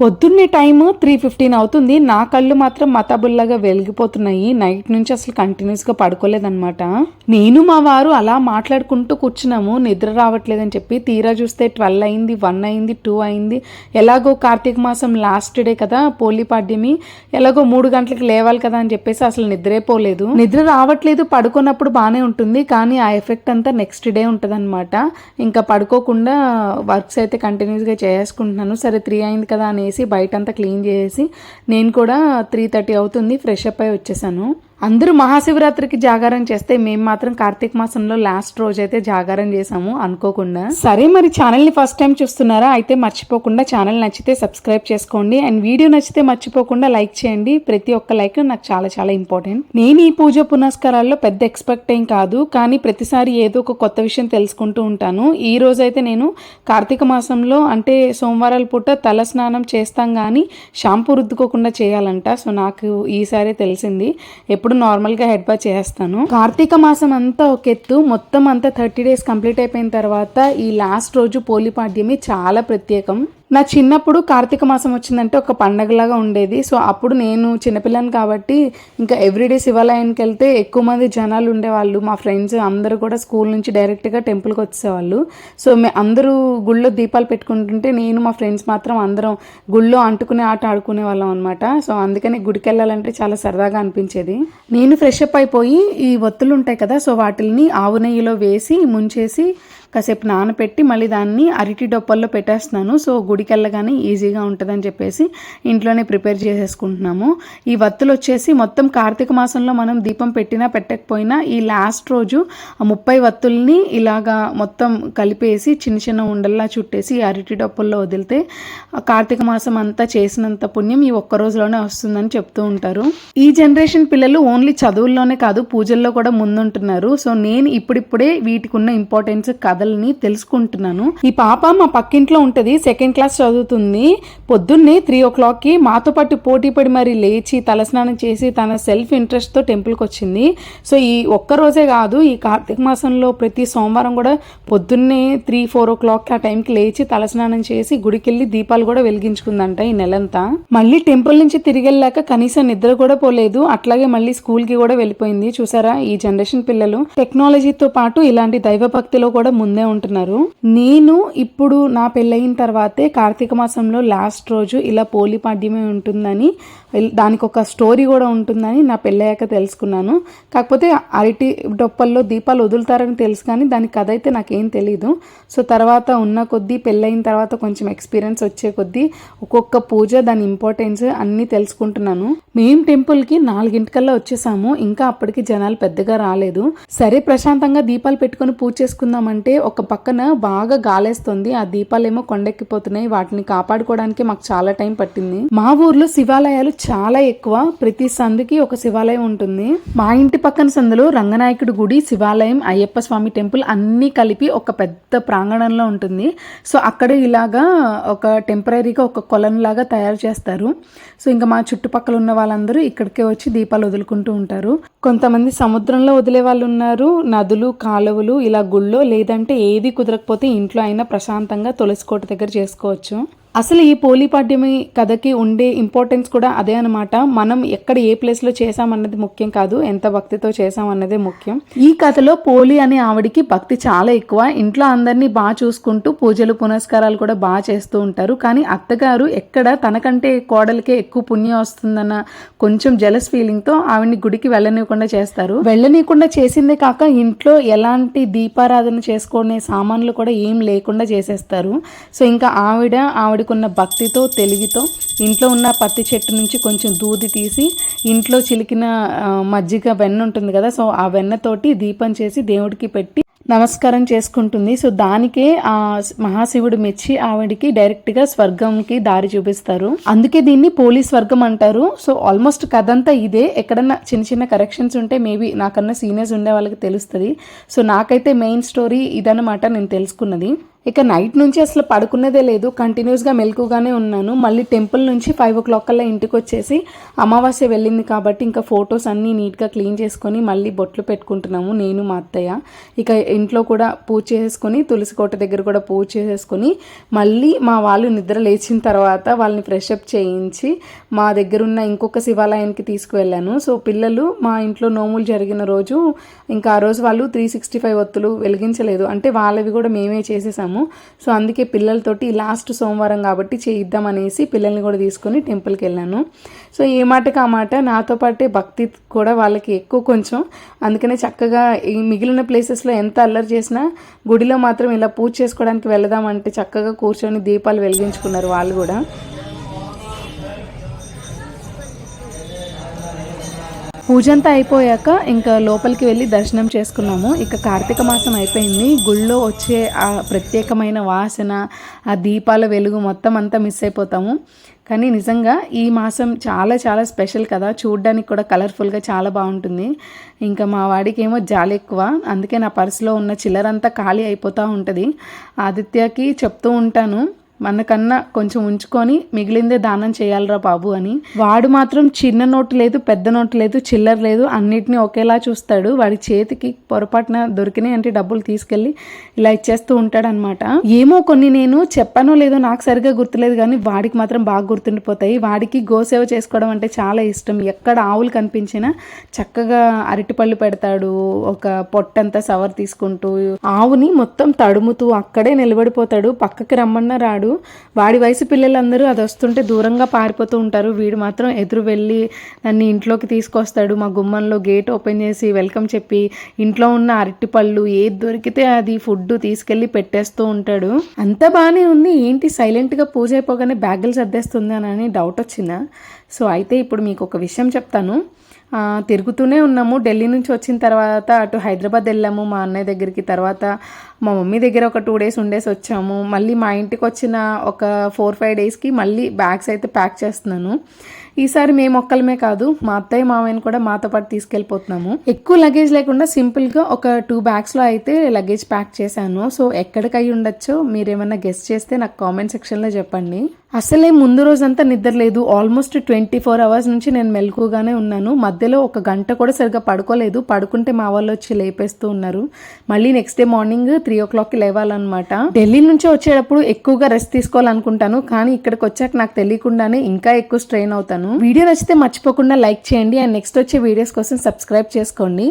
పొద్దున్నే time three fifteen అవుతుంది. నా కళ్ళు మాత్రం మతబుల్లగా వెలిగిపోతున్నాయి. నైట్ నుంచి అసలు కంటిన్యూస్గా పడుకోలేదన్నమాట. నేను మా వారు అలా మాట్లాడుకుంటూ కూర్చున్నాము. నిద్ర రావట్లేదని చెప్పి తీరా చూస్తే ట్వెల్వ్ అయింది వన్ అయింది టూ అయింది. ఎలాగో కార్తీక మాసం లాస్ట్ డే కదా పోలీ పాడ్యమి. ఎలాగో మూడు గంటలకు లేవాలి కదా అని చెప్పేసి అసలు నిద్రే పోలేదు. నిద్ర రావట్లేదు పడుకున్నప్పుడు బాగానే ఉంటుంది. కానీ ఆ ఎఫెక్ట్ అంతా నెక్స్ట్ డే ఉంటుందన్నమాట. ఇంకా పడుకోకుండా వర్క్స్ అయితే కంటిన్యూస్గా చేసుకుంటున్నాను. సరే త్రీ అయింది కదా అనేసి బయటంతా క్లీన్ చేసి నేను కూడా త్రీ థర్టీ అవుతుంది ఫ్రెష్ అప్ అయి వచ్చేసాను. అందరూ మహాశివరాత్రికి జాగారం చేస్తే మేము మాత్రం కార్తీక మాసంలో లాస్ట్ రోజు అయితే జాగారం చేసాము అనుకోకుండా. సరే మరి ఛానల్ని ఫస్ట్ టైం చూస్తున్నారా? అయితే మర్చిపోకుండా ఛానల్ నచ్చితే సబ్స్క్రైబ్ చేసుకోండి. అండ్ వీడియో నచ్చితే మర్చిపోకుండా లైక్ చేయండి. ప్రతి ఒక్క లైక్ నాకు చాలా చాలా ఇంపార్టెంట్. నేను ఈ పూజ పునస్కారాల్లో పెద్ద ఎక్స్పెక్ట్ ఏం కాదు. కానీ ప్రతిసారి ఏదో ఒక కొత్త విషయం తెలుసుకుంటూ ఉంటాను. ఈ రోజు అయితే నేను కార్తీక మాసంలో అంటే సోమవారాల పూట తల స్నానం చేస్తాం కానీ షాంపూ రుద్దుకోకుండా చేయాలంట. సో నాకు ఈసారి తెలిసింది. ఎప్పుడు నార్మల్గా హెడ్ బాత్ చేస్తాను కార్తీక మాసం అంతా ఒక ఎత్తు. మొత్తం అంతా థర్టీ డేస్ కంప్లీట్ అయిపోయిన తర్వాత ఈ లాస్ట్ రోజు పోలిపాడ్యమి చాలా ప్రత్యేకం. నా చిన్నప్పుడు కార్తీక మాసం వచ్చిందంటే ఒక పండగలాగా ఉండేది. సో అప్పుడు నేను చిన్నపిల్లని కాబట్టి ఇంకా ఎవ్రీడే శివాలయానికి వెళ్తే ఎక్కువ మంది జనాలు ఉండేవాళ్ళు. మా ఫ్రెండ్స్ అందరూ కూడా స్కూల్ నుంచి డైరెక్ట్గా టెంపుల్కి వచ్చేవాళ్ళు. సో మే అందరూ గుళ్ళో దీపాలు పెట్టుకుంటుంటే నేను మా ఫ్రెండ్స్ మాత్రం అందరం గుళ్ళో అంటుకునే ఆట ఆడుకునే వాళ్ళం అనమాట సో అందుకని గుడికి వెళ్ళాలంటే చాలా సరదాగా అనిపించేది. నేను ఫ్రెష్ అప్ అయిపోయి ఈ ఒత్తులు ఉంటాయి కదా సో వాటిని ఆవు నెయ్యిలో వేసి ముంచేసి కాసేపు నానపెట్టి మళ్ళీ దాన్ని అరటి డొప్పల్లో పెట్టేస్తున్నాను. సో గుడికి వెళ్ళగానే ఈజీగా ఉంటుందని చెప్పేసి ఇంట్లోనే ప్రిపేర్ చేసేసుకుంటున్నాము. ఈ వత్తులు వచ్చేసి మొత్తం కార్తీక మాసంలో మనం దీపం పెట్టినా పెట్టకపోయినా ఈ లాస్ట్ రోజు ఆ ముప్పై వత్తుల్ని ఇలాగా మొత్తం కలిపేసి చిన్న చిన్న ఉండల్లా చుట్టేసి ఈ అరటి డొప్పల్లో వదిలితే కార్తీక మాసం అంతా చేసినంత పుణ్యం ఈ ఒక్క రోజులోనే వస్తుందని చెప్తూ ఉంటారు. ఈ జనరేషన్ పిల్లలు ఓన్లీ చదువుల్లోనే కాదు పూజల్లో కూడా ముందుంటున్నారు. సో నేను ఇప్పుడిప్పుడే వీటికి ఉన్న ఇంపార్టెన్స్ కథల్ని తెలుసుకుంటున్నాను. ఈ పాప మా పక్కింట్లో ఉంటుంది సెకండ్ క్లాస్ చదువుతుంది. పొద్దున్నే త్రీ ఓ క్లాక్కి మాతో పాటు పోటీ పడి మరి లేచి తలస్నానం చేసి తన సెల్ఫ్ ఇంట్రెస్ట్తో వచ్చింది. సో ఈ ఒక్క రోజే కాదు ఈ కార్తీక మాసంలో ప్రతి సోమవారం కూడా పొద్దున్నే త్రీ ఫోర్ ఓ క్లాక్ ఆ టైంకి లేచి తలస్నానం చేసి గుడికి వెళ్ళి దీపాలు కూడా వెలిగించుకుందంట ఈ నెలంతా. మళ్ళీ టెంపుల్ నుంచి తిరిగి వెళ్ళాక కనీసం నిద్ర కూడా పోలేదు. అట్లాగే మళ్ళీ స్కూల్కి కూడా వెళ్ళిపోయింది. చూసారా ఈ జనరేషన్ పిల్లలు? టెక్నాలజీతో పాటు ఇలాంటి దైవభక్తిలో కూడా ముందు ఉంటున్నారు. నేను ఇప్పుడు నా పెళ్ళయిన తర్వాతే కార్తీక మాసంలో లాస్ట్ రోజు ఇలా పోలి పాడ్యమే ఉంటుందని దానికి ఒక స్టోరీ కూడా ఉంటుందని నా పెళ్ళయ్యాక తెలుసుకున్నాను. కాకపోతే అరటి డొప్పల్లో దీపాలు వదులుతారని తెలుసు కానీ దాని కథ అయితే నాకేం తెలీదు. సో తర్వాత ఉన్న కొద్దీ పెళ్ళయిన తర్వాత కొంచెం ఎక్స్పీరియన్స్ వచ్చే కొద్దీ ఒక్కొక్క పూజ దాని ఇంపార్టెన్స్ అన్నీ తెలుసుకుంటున్నాను. మేము టెంపుల్కి నాలుగింటికల్లా వచ్చేసాము. ఇంకా అప్పటికి జనాలు పెద్దగా రాలేదు. సరే ప్రశాంతంగా దీపాలు పెట్టుకొని పూజ చేసుకుందామంటే ఒక పక్కన బాగా గాలేస్తుంది. ఆ దీపాలేమో కొండెక్కిపోతున్నాయి. వాటిని కాపాడుకోవడానికి మాకు చాలా టైం పట్టింది. మా ఊర్లో శివాలయాలు చాలా ఎక్కువ. ప్రతి సందుకి ఒక శివాలయం ఉంటుంది. మా ఇంటి పక్కన సందులో రంగనాయకుడి గుడి శివాలయం అయ్యప్ప స్వామి టెంపుల్ అన్నీ కలిపి ఒక పెద్ద ప్రాంగణంలో ఉంటుంది. సో అక్కడ ఇలాగా ఒక టెంపరీగా ఒక కొలం లాగా తయారు చేస్తారు. సో ఇంకా మా చుట్టుపక్కల ఉన్న వాళ్ళందరూ ఇక్కడికే వచ్చి దీపాలు వదులుకుంటూ ఉంటారు. కొంతమంది సముద్రంలో వదిలే వాళ్ళు ఉన్నారు. నదులు కాలువలు ఇలా గుళ్ళో లేదంటే ఏది కుదరకపోతే ఇంట్లో అయినా ప్రశాంతంగా తులసి కోట దగ్గర చేసుకోవచ్చు. అసలు ఈ పోలీపాడ్యమి కథకి ఉండే ఇంపార్టెన్స్ కూడా అదే అనమాట మనం ఎక్కడ ఏ ప్లేస్లో చేసామన్నది ముఖ్యం కాదు ఎంత భక్తితో చేసామన్నదే ముఖ్యం. ఈ కథలో పోలి అనే ఆవిడికి భక్తి చాలా ఎక్కువ. ఇంట్లో అందరినీ బాగా చూసుకుంటూ పూజలు పునస్కారాలు కూడా బాగా చేస్తూ ఉంటారు. కానీ అత్తగారు ఎక్కడ తనకంటే కోడలకే ఎక్కువ పుణ్యం వస్తుందన్న కొంచెం జలస్ ఫీలింగ్తో ఆవిడ్ని గుడికి వెళ్ళనివ్వకుండా చేస్తారు. వెళ్ళనీయకుండా చేసిందే కాక ఇంట్లో ఎలాంటి దీపారాధన చేసుకునే సామాన్లు కూడా ఏం లేకుండా చేసేస్తారు. సో ఇంకా ఆవిడ ఆవిడ ఆవిడకున్న భక్తితో తెలివితో ఇంట్లో ఉన్న పత్తి చెట్టు నుంచి కొంచెం దూది తీసి ఇంట్లో చిలికిన మజ్జిగ వెన్న ఉంటుంది కదా సో ఆ వెన్నతోటి దీపం చేసి దేవుడికి పెట్టి నమస్కారం చేసుకుంటుంది. సో దానికే ఆ మహాశివుడు మెచ్చి ఆవిడికి డైరెక్ట్గా స్వర్గంకి దారి చూపిస్తారు. అందుకే దీన్ని పోలీస్ స్వర్గం అంటారు. సో ఆల్మోస్ట్ కథంతా ఇదే. ఎక్కడన్నా చిన్న చిన్న కరెక్షన్స్ ఉంటే మేబీ నాకన్నా సీనియర్స్ ఉండే వాళ్ళకి తెలుస్తుంది. సో నాకైతే మెయిన్ స్టోరీ ఇదన్నమాట నేను తెలుసుకున్నది. ఇక నైట్ నుంచి అసలు పడుకున్నదే లేదు. కంటిన్యూస్గా మెలకుగానే ఉన్నాను. మళ్ళీ టెంపుల్ నుంచి ఫైవ్ ఓ క్లాక్ కల్లా ఇంటికి వచ్చేసి అమావాస్య వెళ్ళింది కాబట్టి ఇంకా ఫొటోస్ అన్నీ నీట్గా క్లీన్ చేసుకొని మళ్ళీ బొట్లు పెట్టుకుంటున్నాము. నేను మా అత్తయ్య. ఇక ఇంట్లో కూడా పూజ చేసుకొని తులసి కోట దగ్గర కూడా పూజ చేసేసుకొని మళ్ళీ మా వాళ్ళు నిద్ర లేచిన తర్వాత వాళ్ళని ఫ్రెష్ అప్ చేయించి మా దగ్గర ఉన్న ఇంకొక శివాలయానికి తీసుకువెళ్ళాను. సో పిల్లలు మా ఇంట్లో నోములు జరిగిన రోజు ఇంకా ఆ రోజు వాళ్ళు త్రీ సిక్స్టీ ఫైవ్ ఒత్తులు వెలిగించలేదు. అంటే వాళ్ళవి కూడా మేమే చేసేసాము. సో అందుకే పిల్లలతోటి లాస్ట్ సోమవారం కాబట్టి చేయిద్దాం అనేసి పిల్లల్ని కూడా తీసుకొని టెంపుల్కి వెళ్ళాను. సో ఏ మాటకి ఆ మాట? నాతో పాటే భక్తి కూడా వాళ్ళకి ఎక్కువ కొంచెం. అందుకనే చక్కగా ఈ మిగిలిన ప్లేసెస్లో ఎంత అల్లరి చేసినా గుడిలో మాత్రం ఇలా పూజ చేసుకోవడానికి వెళదామంటే చక్కగా కూర్చొని దీపాలు వెలిగించుకున్నారు వాళ్ళు కూడా. పూజంతా అయిపోయాక ఇంకా లోపలికి వెళ్ళి దర్శనం చేసుకున్నాము. ఇక కార్తీక మాసం అయిపోయింది. గుళ్ళో వచ్చే ఆ ప్రత్యేకమైన వాసన ఆ దీపాల వెలుగు మొత్తం అంతా మిస్ అయిపోతాము. కానీ నిజంగా ఈ మాసం చాలా చాలా స్పెషల్ కదా. చూడడానికి కూడా కలర్ఫుల్గా చాలా బాగుంటుంది. ఇంకా మా వాడికి ఏమో జాలి ఎక్కువ. అందుకే నా పర్సులో ఉన్న చిల్లరంతా ఖాళీ అయిపోతూ ఉంటుంది. ఆదిత్యకి చెప్తూ ఉంటాను. మనకన్నా కొంచెం ఉంచుకొని మిగిలిందే దానం చేయాలిరా బాబు అని. వాడు మాత్రం చిన్న నోటు లేదు పెద్ద నోటు లేదు చిల్లర లేదు అన్నిటినీ ఒకేలా చూస్తాడు. వాడి చేతికి పొరపాటున దొరికినాయి అంటే డబ్బులు తీసుకెళ్ళి ఇలా ఇచ్చేస్తూ ఉంటాడు అనమాట ఏమో కొన్ని నేను చెప్పానో లేదో నాకు సరిగా గుర్తులేదు కానీ వాడికి మాత్రం బాగా గుర్తుండిపోతాయి. వాడికి గోసేవ చేసుకోవడం అంటే చాలా ఇష్టం. ఎక్కడ ఆవులు కనిపించినా చక్కగా అరటిపళ్ళు పెడతాడు ఒక పొట్టంతా సవర్ తీసుకుంటూ ఆవుని మొత్తం తడుముతూ అక్కడే నిలబడిపోతాడు. పక్కకి రమ్మన్నా రాడు. వాడి వయసు పిల్లలందరూ అది వస్తుంటే దూరంగా పారిపోతూ ఉంటారు. వీడు మాత్రం ఎదురు వెళ్ళి నన్ను ఇంట్లోకి తీసుకొస్తాడు. మా గుమ్మంలో గేట్ ఓపెన్ చేసి వెల్కమ్ చెప్పి ఇంట్లో ఉన్న అరటిపళ్ళు ఏది దొరికితే అది ఫుడ్ తీసుకెళ్ళి పెట్టేస్తూ ఉంటాడు. అంతా బాగానే ఉంది. ఏంటి సైలెంట్గా పూజ అయిపోగానే బ్యాగులు సర్దేస్తుంది అని డౌట్ వచ్చిందా? సో అయితే ఇప్పుడు మీకు ఒక విషయం చెప్తాను. తిరుగుతూనే ఉన్నాము. ఢిల్లీ నుంచి వచ్చిన తర్వాత అటు హైదరాబాద్ వెళ్ళాము. మా అన్నయ్య దగ్గరికి తర్వాత మా మమ్మీ దగ్గర ఒక టూ డేస్ ఉండేసి వచ్చాము. మళ్ళీ మా ఇంటికి వచ్చిన ఒక ఫోర్ ఫైవ్ డేస్కి మళ్ళీ బ్యాగ్స్ అయితే ప్యాక్ చేస్తున్నాను. ఈసారి మేము ఒక్కలమే కాదు మా అత్తయ్య మామయ్యని కూడా మాతో పాటు తీసుకెళ్ళిపోతున్నాము. ఎక్కువ లగేజ్ లేకుండా సింపుల్గా ఒక టూ బ్యాగ్స్లో అయితే లగేజ్ ప్యాక్ చేశాను. సో ఎక్కడికి ఉండొచ్చో మీరు ఏమన్నా గెస్ట్ చేస్తే నాకు కామెంట్ సెక్షన్లో చెప్పండి. అసలే ముందు రోజంతా నిద్ర లేదు. ఆల్మోస్ట్ ట్వంటీ ఫోర్ అవర్స్ నుంచి నేను మెలకుగానే ఉన్నాను. మధ్యలో ఒక గంట కూడా సరిగ్గా పడుకోలేదు. పడుకుంటే మా వాళ్ళు వచ్చి లేపేస్తూ ఉన్నారు. మళ్ళీ నెక్స్ట్ డే మార్నింగ్ త్రీ ఓ క్లాక్కి లేవాలన్నమాట. ఢిల్లీ నుంచి వచ్చేటప్పుడు ఎక్కువగా రెస్ట్ తీసుకోవాలనుకుంటాను. కానీ ఇక్కడికి వచ్చాక నాకు తెలియకుండానే ఇంకా ఎక్కువ స్ట్రెయిన్ అవుతాను. వీడియో నచ్చితే మర్చిపోకుండా లైక్ చేయండి. అండ్ నెక్స్ట్ వచ్చే వీడియోస్ కోసం సబ్స్క్రైబ్ చేసుకోండి.